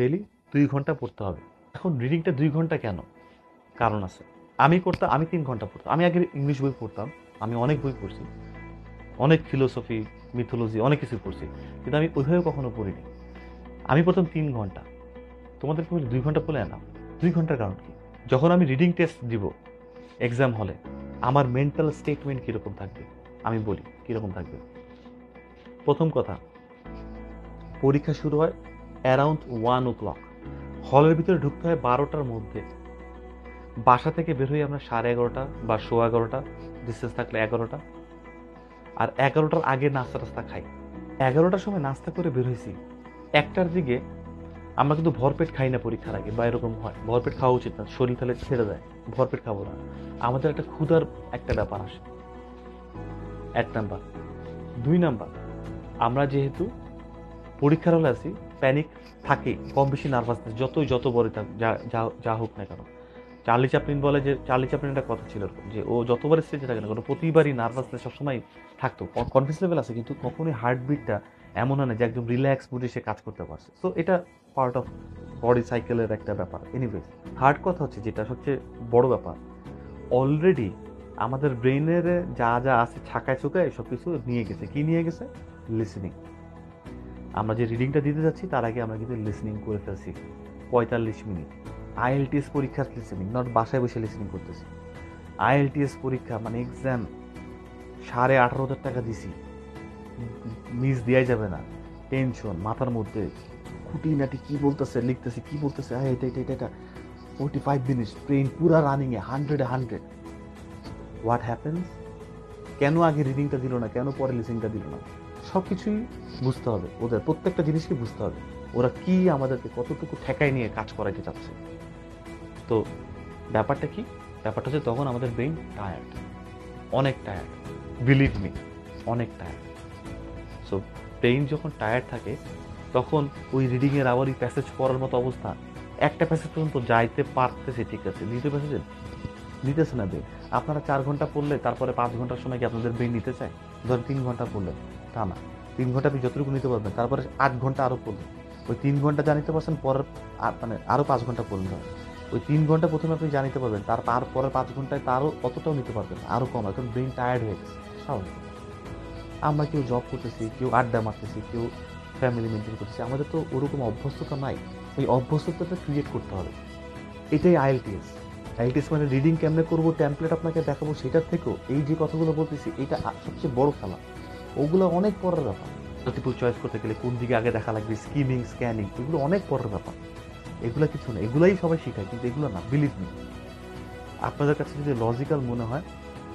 Daily দুই ঘণ্টা পড়তে হবে। এখন রিডিংটা দুই ঘণ্টা কেন? কারণ আছে। আমি করতাম, আমি তিন ঘণ্টা পড়তাম। আমি আগে ইংলিশ বই পড়তাম। আমি অনেক বই পড়ছি। অনেক ফিলোসফি মিথোলজি অনেক কিছু পড়ছি। কিন্তু আমি ওইভাবে কখনো পড়িনি। আমি পড়তাম তিন ঘণ্টা। তোমাদের বলি দুই ঘণ্টা পড়লে না দুই ঘণ্টার কারণ কি? যখন আমি রিডিং টেস্ট দিব এক্সাম হলে আমার মেন্টাল স্টেটমেন্ট কীরকম থাকবে? আমি বলি, কীরকম থাকবে? প্রথম কথা, পরীক্ষা শুরু হয় অ্যারাউন্ড ওয়ান ও ক্লক হলের ভিতরে ঢুকতে হয় বারোটার মধ্যে। বাসা থেকে বের হই আমরা সাড়ে এগারোটা বা সোয়া এগারোটা ডিস্টেন্স থাকলে এগারোটা। আর এগারোটার আগে নাস্তা টাস্তা খাই। এগারোটার সময় নাস্তা করে বের হয়েছি একটার দিকে আমরা কিন্তু ভরপেট খাই না পরীক্ষার আগে বা এরকম হয়। ভরপেট খাওয়া উচিত না, শরীর তাহলে ছেড়ে দেয়। ভরপেট খাব না। আমাদের একটা ক্ষুধার একটা ব্যাপার আসে। এক নাম্বার। দুই নাম্বার, আমরা যেহেতু পরীক্ষার হলে আছি প্যানিক থাকে কম বেশি নার্ভাসনেস যতই যত বড় থাক, যা, যা- হোক না কেন। চার্লি চাপলিন বলে যে চার্লি চাপলিন একটা কথা ছিল যে ও যতবার স্টেজে থাকে না কোনো, প্রতিবারই নার্ভাসনেস সবসময় থাকতো। কনফিডেন্স লেভেল আছে, কিন্তু কখনোই হার্টবিটটা এমন হয় না যে একদম রিল্যাক্স মুডে সে কাজ করতে পারছে। সো এটা পার্ট অফ বডি সাইকেলের একটা ব্যাপার। এনিওয়েজ হার্ড কথা হচ্ছে যেটা সবচেয়ে বড় ব্যাপার। অলরেডি আমাদের ব্রেইনের যা যা আছে ছাকায় চুকায় সব কিছু নিয়ে গেছে। কি নিয়ে গেছে? লিসনিং আমরা যে রিডিংটা দিতে যাচ্ছি, তার আগে আমরা কিন্তু লিসনিং করে ফেলছি। পঁয়তাল্লিশ মিনিট। আইএলটিএস পরীক্ষার লিসনিং নট বাসায় বসে লিসনিং করতেছি। আইএলটিএস পরীক্ষা মানে এক্সাম সাড়ে আঠারো হাজার টাকা দিছি। মিস দেওয়াই যাবে না। টেনশন মাথার মধ্যে খুঁটিনাটি কী বলতেছে, লিখতেছে, কী বলতেছে হ্যাঁ এটা এটা এটা এটা। ফোর্টি ফাইভ মিনিটস ট্রেন পুরা রানিংয়ে হান্ড্রেডে হান্ড্রেড হোয়াট হ্যাপেন্স কেন আগে রিডিংটা দিল না? কেন পরে লিসিংটা দিল না? সব কিছুই বুঝতে হবে। ওদের প্রত্যেকটা জিনিসকে বুঝতে হবে। ওরা কি আমাদেরকে কতটুকু ঠেকায় নিয়ে কাজ করাইতে চাচ্ছে। তো ব্যাপারটা কি? ব্যাপারটা হচ্ছে তখন আমাদের ব্রেইন টায়ার্ড অনেক টায়ার্ড বিলিভ মি অনেক টায়ার্ড সো ব্রেইন যখন টায়ার্ড থাকে, তখন ওই রিডিংয়ের আবার ওই প্যাসেজ পড়ার মতো অবস্থা। একটা প্যাসেজ পর্যন্ত যাইতে পারতেছে, ঠিক আছে। দ্বিতীয় প্যাসেজে নিতেছে না ব্রেন আপনারা চার ঘণ্টা পড়লে, তারপরে পাঁচ ঘণ্টার সময় কি আপনাদের ব্রেন নিতে চায়? ধরেন তিন ঘণ্টা পড়লেন তা না, তিন ঘণ্টা আপনি যতটুকু নিতে পারবেন, তারপরে আট ঘণ্টা আরও পড়লেন ওই তিন ঘণ্টা জানিতে পারছেন, পরের মানে আরও পাঁচ ঘণ্টা পড়লেন। ওই তিন ঘণ্টা প্রথমে আপনি জানিতে পারবেন, তার পরের পাঁচ ঘন্টায় তারও অতটাও নিতে পারবেন আরও কম এখন ব্রেন টায়ার্ড হয়ে গেছে, স্বাভাবিক। আমরা কেউ জব করতেছি, কেউ আড্ডা মারতেছি, কেউ ফ্যামিলি মেনটেন করতেছি, আমাদের তো ওরকম অভ্যস্ততা নাই। এই অভ্যস্ততাটা ক্রিয়েট করতে হবে। এটাই আইএলটিএস আইএলটিএস মানে রিডিং কেমনে করব ট্যাম্পলেট আপনাকে দেখাবো, সেটার থেকেও এই যে কথাগুলো বলতেছি, এটা সবচেয়ে বড় খেলা। ওগুলো অনেক পরের ব্যাপার। মাল্টিপল চয়েস করতে গেলে কোন দিকে আগে দেখা লাগবে? স্কিমিং স্ক্যানিং এগুলো অনেক পরের ব্যাপার। এগুলো কিছু না, এগুলাই সবাই শেখায়, কিন্তু এগুলো না বিলিভ মি আপনাদের কাছে যদি লজিক্যাল মনে হয়,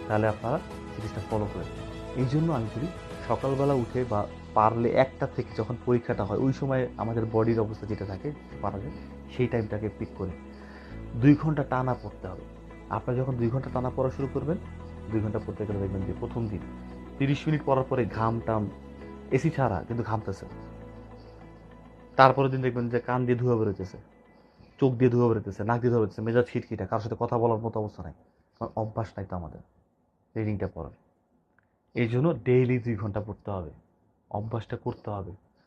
তাহলে আপনারা জিনিসটা ফলো করেন এই জন্য আমি বলি, সকালবেলা উঠে বা পারলে একটা থেকে যখন পরীক্ষাটা হয়, ওই সময় আমাদের বডির অবস্থা যেটা থাকে পারা যায়, সেই টাইমটাকে পিক করে দুই ঘণ্টা টানা পড়তে হবে। আপনারা যখন দুই ঘণ্টা টানা পড়া শুরু করবেন, দুই ঘণ্টা পড়তে গেলে দেখবেন যে প্রথম দিন তিরিশ মিনিট পরার পরে ঘাম টাম এসি ছাড়া, কিন্তু ঘামতেছে তারপরের দিন দেখবেন যে কান দিয়ে ধুয়ে বেরোতেছে, চোখ দিয়ে ধুয়ে বেরোতেছে, নাক দিয়ে ধুয়ে বেরোতেছে, মেজাজ খিটখিটা, কারোর সাথে কথা বলার মতো অবস্থা নাই। অভ্যাস নাই তো আমাদের রিডিংটা পড়ার। এই জন্য ডেইলি দুই ঘণ্টা পড়তে হবে, অভ্যাসটা করতে হবে।